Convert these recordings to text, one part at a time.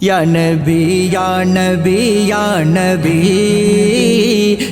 Ya Nabi, Ya Nabi, Ya Nabi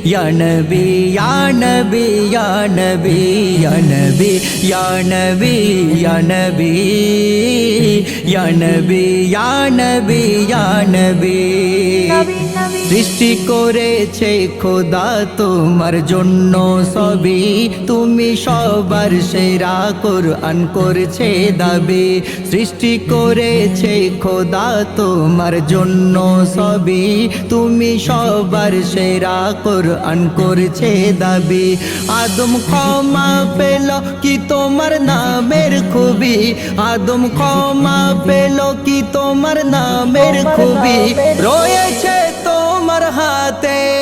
Ya Nabi, Ya Nabi, Ya Nabi Ya Nabi, Ya Nabi, Ya Nabi Ya Nabi, Ya Nabi, Ya Nabi সৃষ্টি করেছে খোদা তোমার জন্য সবই তুমি সবার সেরা কোরআন করছে দাবি সৃষ্টি করেছে খোদা তো তোমার জন্য সবই। তুমি সবার সেরা কোরআন করছে দাবি। আদম ক্ষমা পেল কি তোমার নামের খুবই। আদম ক্ষমা পেল কি তোমার নামের খুবই। রয়েছে তোমার হাতে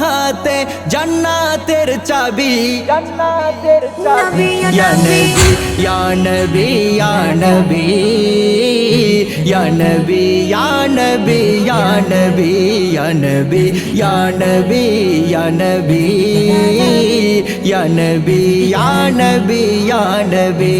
হাতে জান্নাতের চাবি জান্নাতের চাবি ইয়া নবী ইয়া নবী ইয়া নবী ইয়া নবী ইয়া নবী ইয়া নবী ইয়া নবী ইয়া নবী ইয়া নবী ইয়া নবী ইয়া নবী ইয়া নবী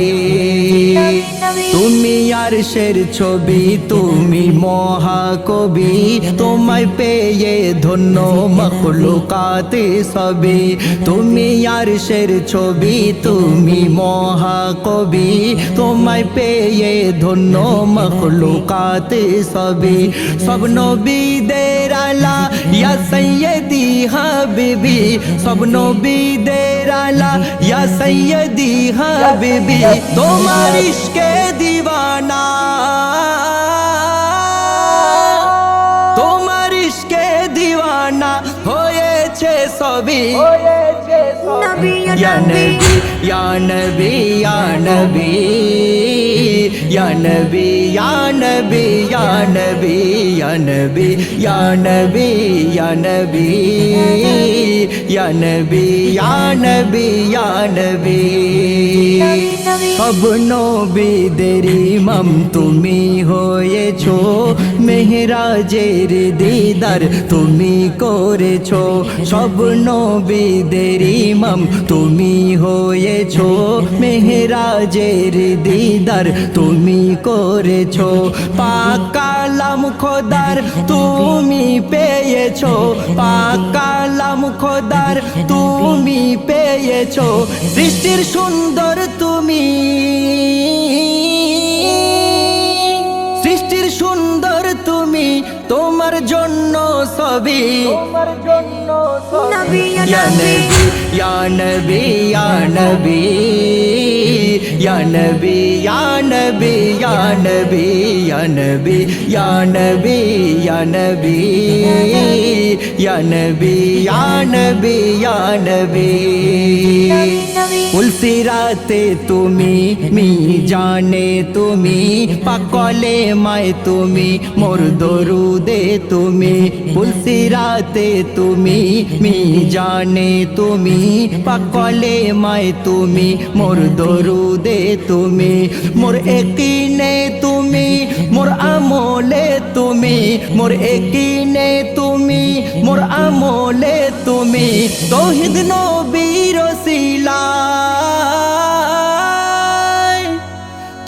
তুমি আর শের ছবি, তুমি মহাকবি। তোমায় পেয়ে ধন্য মখলুকাতে সবে তুমি আর শের ছবি, তুমি মহাকবি। তোমায় পেয়ে ধন্য মখলুকাতে সবে সব নবীদের আলা ইয়া সৈয়দি হাবিবি সব নবীদের আলা ইয়া সৈয়দি হাবিবি তোমার ইশকে দিওয়ানা তোমার ইশকে দিওয়ানা হয়েছে সবই Ya Nabi, Ya Nabi, Ya Nabi Ya Nabi, Ya Nabi, Ya Nabi, Ya Nabi, Ya Nabi, Ya Nabi Ya Nabi, Ya Nabi, Ya Nabi সব নবীদের ইমাম তুমি হয়েছো মেহরাজের দিদার তুমি করেছ সব নবীদের ইমাম তুমি হয়েছো মেহরাজের দিদার তুমি করেছ পাকালাম খোদার তুমি পেয়েছ পাকালাম খোদার তুমি পেয়েছ সৃষ্টির সুন্দর তুমি জন্য সবই তোমার জন্য সব নবী ইয়া নবী নবী ইয়া নবী ইয়া নবী ইয়া নবী ইয়া নবী ইয়া নবী ইয়া নবী ইয়া নবী ইয়া নবী ইয়া নবী ইয়া নবী উলসিরাতে তুমি মি জানে তুমি পাকলে মায় তুমি মোর দরুদে তুমি উলসিরাতে তুমি মি জানে তুমি পাকলে মায় তুমি মোর দরুদে তুমি মোর একিনে তুমি মোর আমলে তুমি মোর একিনে তুমি মোর আমলে তুমি তৌহিদ নবীর সিলাই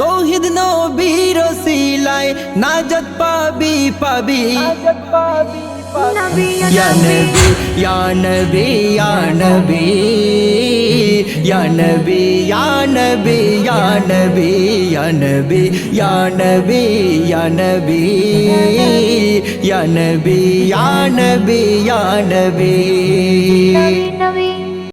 তৌহিদ নবীর সিলাই নাজত পাবি পাবি পাবি পাবি নবী ইয়া নবী ইয়া নবী ইয়া নবী ইয়া নবী ইয়া নবী